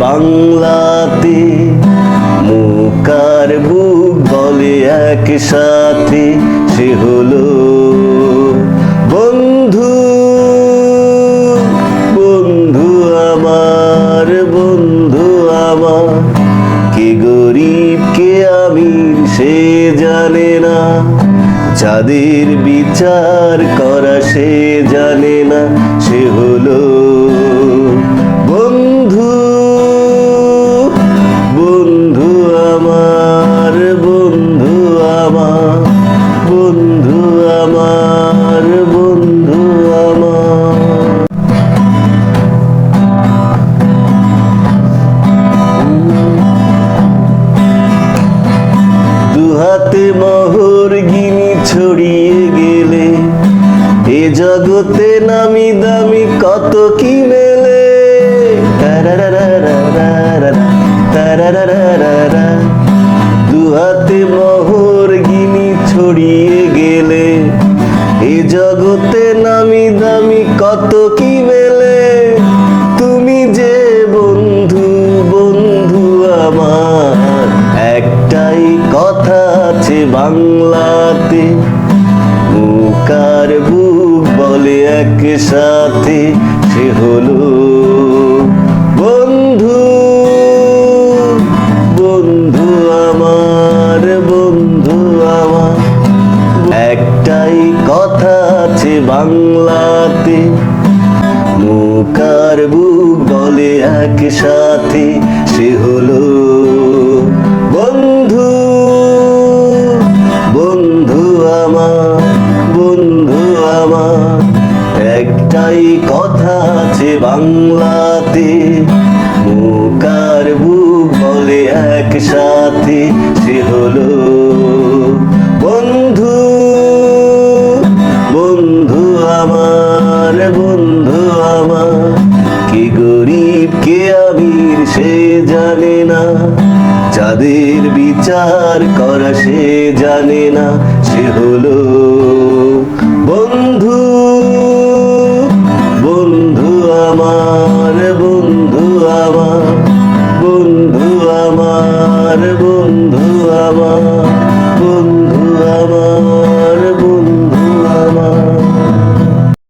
বাংলাতে। মুকার বুক বলে এক সাথে সে হলো বন্ধু। বন্ধু আমার বন্ধু আমার। কে গরিব, কে আমি সে জানে না। যাদের বিচার করা সে জানে না, সে হলো জগতে নামি দামি কত কি মেলে? দুহাতে মোহর গিনি ছড়িয়ে গেলে, এ জগতে নামি দামি কত কি মেলে? তুমি যে বন্ধু বন্ধু আমার, একটাই কথা আছে বাংলাতে মুকার বুক এক সাথে, সে হলো বন্ধু। বন্ধু আমার বন্ধু আমার। একটাই কথা আছে বাংলাতে মুকার বুক বলে এক সাথে, সে হলো একটাই কথা আছে বাংলাতে। মুকার বুক বলে এক সাথে সে হলো বন্ধু। বন্ধু আমার বন্ধু আমার। কে গরিব, কে আমির সে জানে না। যাদের বিচার করা সে জানে না, সে হলো